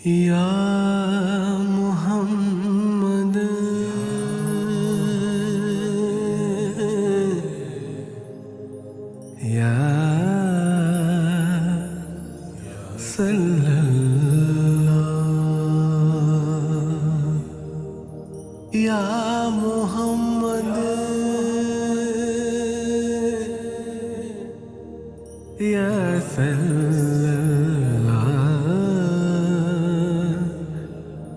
ইয়া মুহাম্মদ ইয়া সাল্লাল্লাহ ইয়া মুহাম্মদ ইয়া সাল্লাল্লাহ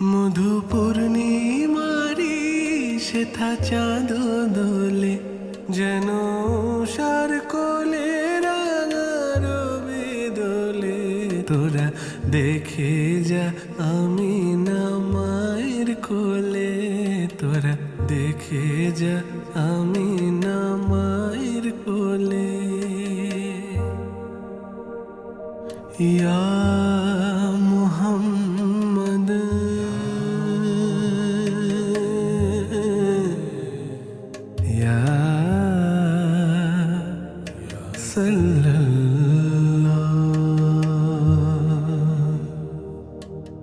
মধু পূর্ণিমারি সেথা চাঁদ দোলে, যেন সার কোলে রাঙারবে দোলে তোরা দেখে যা আমি না মায়ের কোলে, তোরা দেখে যা আমি না মায়ের কোলে। ইয়া সাল্লাল্লাহ।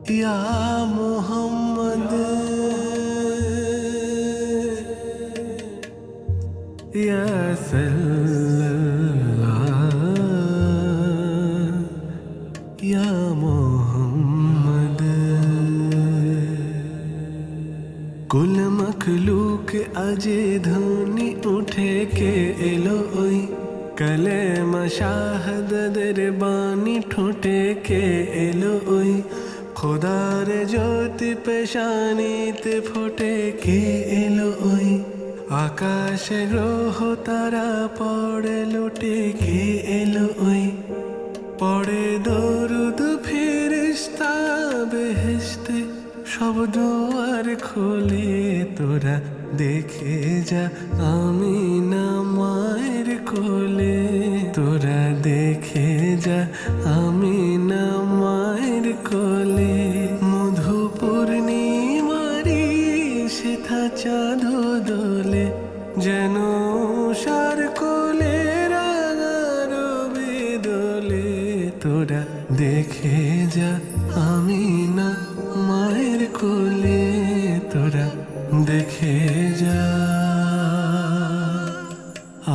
ইয়া মুহাম্মদ। ইয়া সাল্লাল্লাহ। ইয়া মুহাম্মদ। কুল মখলুক আজে ধ্বনি উঠে কে এলো ওই কলে মশাহদের বাণী ঠোঁটে কে এলো ওই খোদার জ্যোতি পেশানিতে ফোটে কে এলো ওই আকাশে গ্রহ তারা পড়ে লোটে কে এলো ওই পড়ে দরুদ ফেরিস্তা বেহেস্তে সব দুয়ার খুলে তোরা দেখে যা আমি কোলে মধু পূর্ণিমারি সেথা চাঁদ দোলে, যেন সার কোলে রাগারবে দোলে তোরা দেখে যা আমি না মায়ের কোলে, তোরা দেখে যা।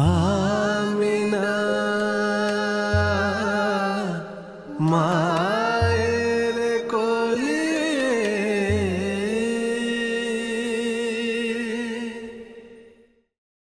আমি না মা